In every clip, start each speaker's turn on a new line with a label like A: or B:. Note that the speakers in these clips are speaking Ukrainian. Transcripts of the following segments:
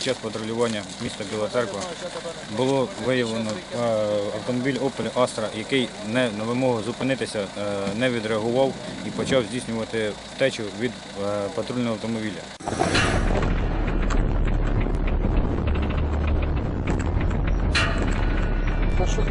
A: під час патрулювання міста Біла Церква було виявлено е, автомобіль Opel Astra, який не на вимогу зупинитися е, не відреагував і почав здійснювати втечу від е, патрульного автомобіля.
B: Що, ти?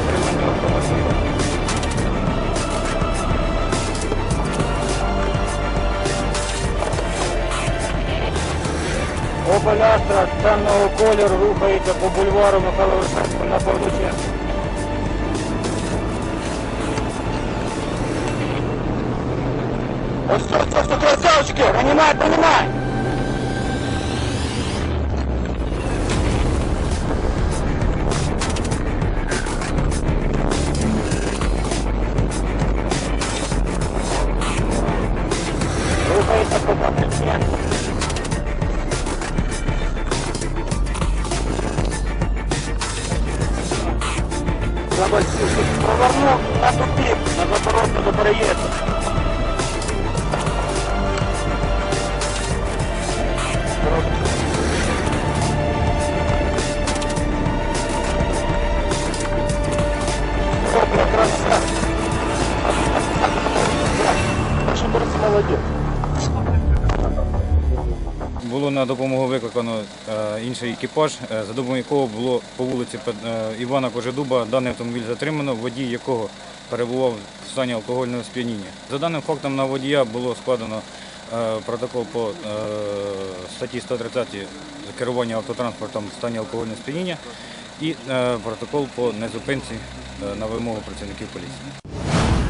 B: Опель Астра темного кольору рухається по бульвару Михайла Вишенського на Павлученську. Ось ось ось ось красавчики! Понимай, понимай! Рухається по Павлученську. Провернув на тупик, на заворот до переїзду.
A: Було на допомогу викликано е, інший екіпаж, е, за допомогою якого було по вулиці е, Івана Кожедуба даний автомобіль затримано, водій якого перебував в стані алкогольного сп'яніння. За даним фактом на водія було складено протокол по статті 130 керування автотранспортом в стані алкогольного сп'яніння і протокол по незупинці на вимогу працівників поліції.